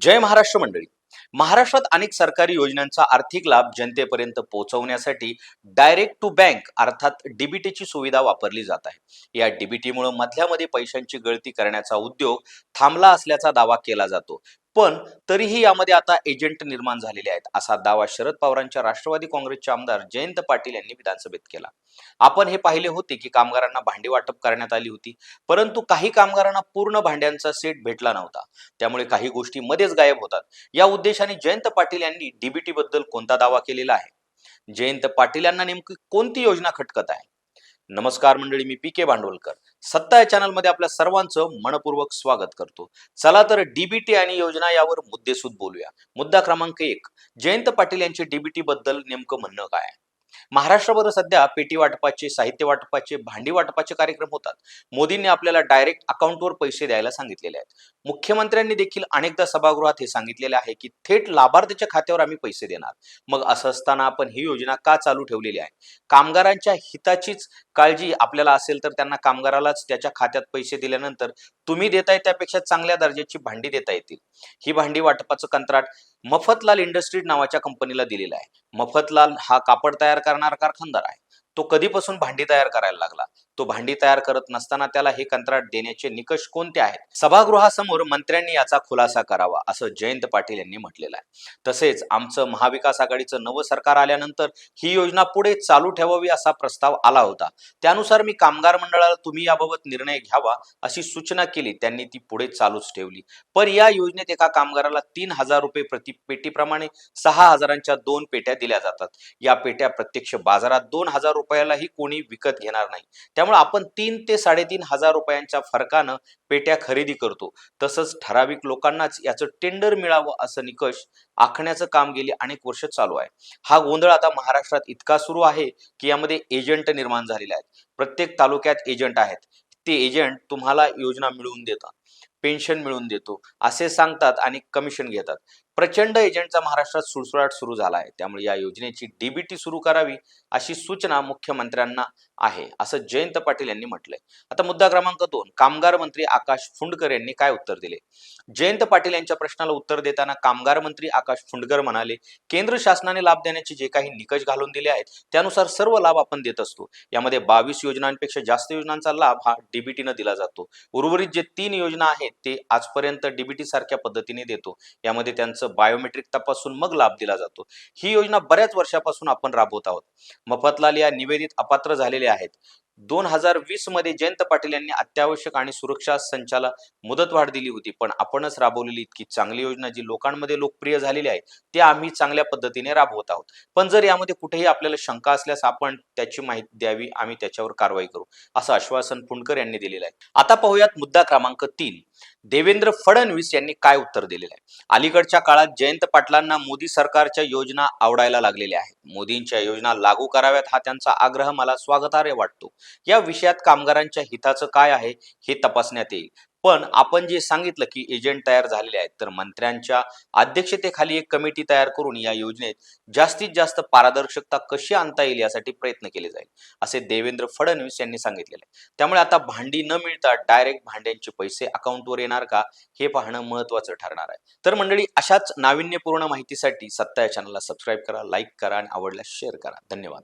जय महाराष्ट्र मंडळी. महाराष्ट्रात अनेक सरकारी योजनांचा आर्थिक लाभ जनतेपर्यंत पोहोचवण्यासाठी डायरेक्ट टू बँक अर्थात डीबीटीची सुविधा वापरली जात आहे. या डीबीटीमुळे मधल्यामध्ये पैशांची गळती करण्याचा उद्योग थांबला असल्याचा दावा केला जातो. पण तरीही यामध्ये आता एजंट निर्माण झालेले आहेत असा दावा शरद पवारांच्या राष्ट्रवादी काँग्रेसचे आमदार जयंत पाटील यांनी विधानसभेत केला. आपण हे पाहिले होते की कामगारांना भांडी वाटप करण्यात आली होती परंतु काही कामगारांना पूर्ण भांड्यांचा सेट भेटला नव्हता. त्यामुळे काही गोष्टी मध्येच गायब होतात. या उद्देशाने जयंत पाटील यांनी डीबीटी बद्दल कोणता दावा केलेला आहे? जयंत पाटील यांना नेमकी कोणती योजना खटकत आहे? नमस्कार मंडळी मी पी के भांडवलकर. सत्ता या चॅनलमध्ये आपल्या सर्वांचं मनपूर्वक स्वागत करतो. चला तर डीबीटी आणि योजना यावर मुद्देसूद बोलूया. मुद्दा क्रमांक एक जयंत पाटील यांचे डीबीटी बद्दल नेमकं म्हणणं काय? आहे महाराष्ट्रभर सध्या पेटी वाटपाचे साहित्य वाटपाचे भांडी वाटपाचे कार्यक्रम होतात. मोदींनी आपल्याला डायरेक्ट अकाउंटवर पैसे द्यायला सांगितलेले आहेत. मुख्यमंत्र्यांनी देखील अनेकदा सभागृहात हे सांगितलेले आहे की थेट लाभार्थीच्या खात्यावर आम्ही पैसे देणार. मग असं असताना आपण ही योजना का चालू ठेवलेली आहे? कामगारांच्या हिताचीच काळजी आपल्याला असेल तर त्यांना कामगारालाच त्याच्या खात्यात पैसे दिल्यानंतर तुम्ही देताय त्यापेक्षा चांगल्या दर्जाची भांडी देता येतील. ही भांडी वाटपाचं कंत्राट मफतलाल इंडस्ट्रीज नावाच्या कंपनीला दिलेला आहे. मफतलाल हा कापड तयार करणारा कारखानदार आहे. तो कधीपासून भांडी तयार करायला लागला? तो भांडी तयार करत नसताना त्याला हे कंत्राट देण्याचे निकष कोणते आहेत? सभागृहासमोर मंत्र्यांनी याचा खुलासा करावा असं जयंत पाटील यांनी म्हटलेलं आहे. तसेच आमचं महाविकास आघाडीचं नवं सरकार आल्यानंतर ही योजना पुढे चालू ठेवावी असा प्रस्ताव आला होता. त्यानुसार मी कामगार मंडळाला तुम्ही याबाबत निर्णय घ्यावा अशी सूचना केली त्यांनी ती पुढे चालूच ठेवली. पण या योजनेत एका कामगाराला तीन हजार रुपये प्रति पेटीप्रमाणे सहा हजारांच्या दोन पेट्या दिल्या जातात. या पेट्या प्रत्यक्ष बाजारात दोन हजार रुपयालाही कोणी विकत घेणार नाही. त्यामुळे आपण तीन ते साडेतीन हजार रुपयांच्या फरकानं पेट्या खरेदी करतो. तसंच ठराविक लोकांनाच याचं टेंडर मिळावं असं निकष आखण्याचं काम गेली अनेक वर्ष चालू आहे. हा गोंधळ आता महाराष्ट्रात इतका सुरू आहे की यामध्ये एजंट निर्माण झालेले आहेत. प्रत्येक तालुक्यात एजंट आहेत. ते एजंट तुम्हाला योजना मिळवून देतात. पेन्शन मिळवून देतो. असे सांगतात आणि कमिशन घेतात. प्रचंड एजंटचा महाराष्ट्रात सुळसुळाट सुरू झाला आहे. त्यामुळे या योजनेची डीबीटी सुरू करावी अशी सूचना मुख्यमंत्र्यांना आहे असं जयंत पाटील यांनी म्हटलंय. आता मुद्दा क्रमांक दोन कामगार मंत्री आकाश फुंडकर यांनी काय उत्तर दिले? जयंत पाटील यांच्या प्रश्नाला उत्तर देताना कामगार मंत्री आकाश फुंडकर म्हणाले केंद्र शासनाने लाभ देण्याचे जे काही निकष घालून दिले आहेत त्यानुसार सर्व लाभ आपण देत असतो. यामध्ये बावीस योजनांपेक्षा जास्त योजनांचा लाभ हा डीबीटीनं दिला जातो. उर्वरित जे तीन योजना आहेत ते आजपर्यंत डीबीटी सारख्या पद्धतीने देतो. यामध्ये त्यांचा बायोमेट्रिक तपासून मग लाभ दिला जातो. ही योजना बऱ्याच वर्षापासून आपण राबवत आहोत. मफतलाल या निवेदित अपात्र झालेले आहेत. दोन हजार वीसमध्ये जयंत पाटील यांनी अत्यावश्यक आणि सुरक्षा संचाला मुदतवाढ दिली होती पण आपणच राबवलेली इतकी चांगली योजना जी लोकांमध्ये लोकप्रिय झालेली आहे ती आम्ही चांगल्या पद्धतीने राबवत आहोत. पण जर यामध्ये कुठेही आपल्याला शंका असल्यास आपण त्याची माहिती द्यावी आम्ही त्याच्यावर कारवाई करू असं आश्वासन फुंडकर यांनी दिलेलं आहे. आता पाहूयात मुद्दा क्रमांक तीन. देवेंद्र फडणवीस यांनी काय उत्तर दिलेलं आहे? अलीकडच्या काळात जयंत पाटलांना मोदी सरकारच्या योजना आवडायला लागलेल्या आहेत. मोदींच्या योजना लागू कराव्यात हा त्यांचा आग्रह. मला स्वागतार्ह वाटतो. या विषयात कामगारांच्या हिताचं काय आहे हे तपासण्यात येईल. पण आपण जे सांगितलं की एजंट तयार झालेले आहेत तर मंत्र्यांच्या अध्यक्षतेखाली एक कमिटी तयार करून या योजनेत जास्तीत जास्त पारदर्शकता कशी आणता येईल यासाठी प्रयत्न केले जाईल असे देवेंद्र फडणवीस यांनी सांगितलेले आहे. त्यामुळे आता भांडी न मिळता डायरेक्ट भांड्यांचे पैसे अकाउंटवर येणार का हे पाहणं महत्वाचं ठरणार आहे. तर मंडळी अशाच नाविन्यपूर्ण माहितीसाठी सत्ता या चॅनलला सबस्क्राईब करा लाईक करा आणि आवडल्यास शेअर करा. धन्यवाद.